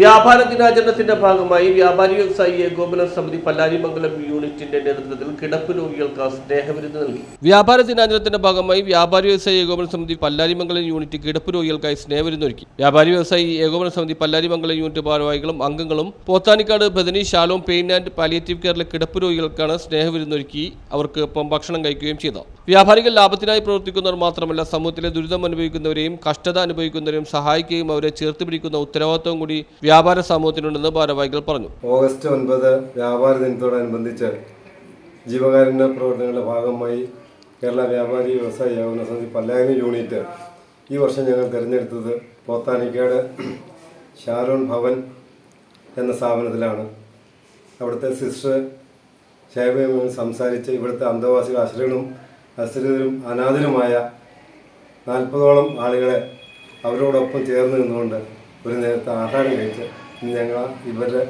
വ്യാപാര ദിനാചരണത്തിന്റെ ഭാഗമായി വ്യാപാരി വ്യവസായി ഏകോപന സമിതി പല്ലാരിമംഗലം യൂണിറ്റിന്റെ നേതൃത്വത്തിൽ കിടപ്പ് രോഗികൾക്ക് സ്നേഹവിരുന്ന് നൽകി. വ്യാപാര ദിനാചരണത്തിന്റെ ഭാഗമായി വ്യാപാരി വ്യവസായി ഏകോപന സമിതി പല്ലാരിമംഗലം യൂണിറ്റ് കിടപ്പ് രോഗികൾക്കായി സ്നേഹവിരുന്ന് ഒരുക്കി. വ്യാപാരി വ്യവസായി ഏകോപന സമിതി പല്ലാരിമംഗലം യൂണിറ്റ് ഭാരവാഹികളും അംഗങ്ങളും Pothanikkad Bethany Shalom pain and palliative കെയറിലെ കിടപ്പ് രോഗികൾക്കാണ് സ്നേഹവിരുന്നൊരുക്കി അവർക്ക് ഭക്ഷണം കഴിക്കുകയും ചെയ്തു. വ്യാപാരികൾ ലാഭത്തിനായി പ്രവർത്തിക്കുന്നവർ മാത്രമല്ല സമൂഹത്തിലെ ദുരിതം അനുഭവിക്കുന്നവരെയും കഷ്ടത അനുഭവിക്കുന്നവരെയും സഹായിക്കുകയും അവരെ ചേർത്ത് പിടിക്കുന്ന ഉത്തരവാദിത്വം കൂടി വ്യാപാര സമൂഹത്തിനുണ്ടെന്ന് ഭാരവാഹികൾ പറഞ്ഞു. ഓഗസ്റ്റ് ഒൻപത് വ്യാപാര ദിനത്തോടനുബന്ധിച്ച് ജീവകാരുണ്യ പ്രവർത്തനങ്ങളുടെ ഭാഗമായി കേരള വ്യാപാരി വ്യവസായ ഏകോപന സമിതി പല്ലായന യൂണിറ്റ് ഈ വർഷം ഞങ്ങൾ തിരഞ്ഞെടുത്തത് പോത്താനിക്കാട് ഷാരോൺ ഭവൻ എന്ന സ്ഥാപനത്തിലാണ്. അവിടുത്തെ സിസ്റ്റർ ശൈവയുമായി സംസാരിച്ച് ഇവിടുത്തെ അന്തേവാസികൾ അശ്രനും അശ്രിതരും അനാഥരുമായ നാൽപ്പതോളം ആളുകളെ അവരോടൊപ്പം ചേർന്ന് നിന്നുകൊണ്ട് ഒരു നേരത്തെ ആഹാരം കഴിച്ച് ഞങ്ങൾ ഇവരുടെ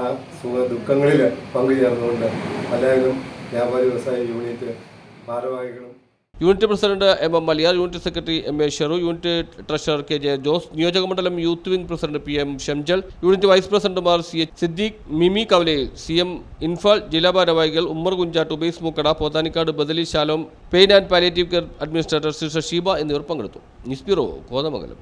ആ സുഖ ദുഃഖങ്ങളിൽ പങ്കുചേർന്നുകൊണ്ട് പലരും വ്യാപാരി വ്യവസായ യൂണിറ്റ് ഭാരവാഹികളും unit president M M Maliyar unit secretary M A Sheru unit treasurer K J Jose നിയോജകമണ്ഡലം youth wing president P M Shamjal unit vice പ്രസിഡന്റുമാർ C H Siddique Mimi Kavale C M Infal ജില്ലാ ഭാരവാഹികൾ Ummer Kunjattu Ubais Mukkada Pothanicad Badali Shalom pain and palliative care administrator sister Sheeba എന്നിവർ പങ്കെടുത്തു. News bureau Kothamangalam.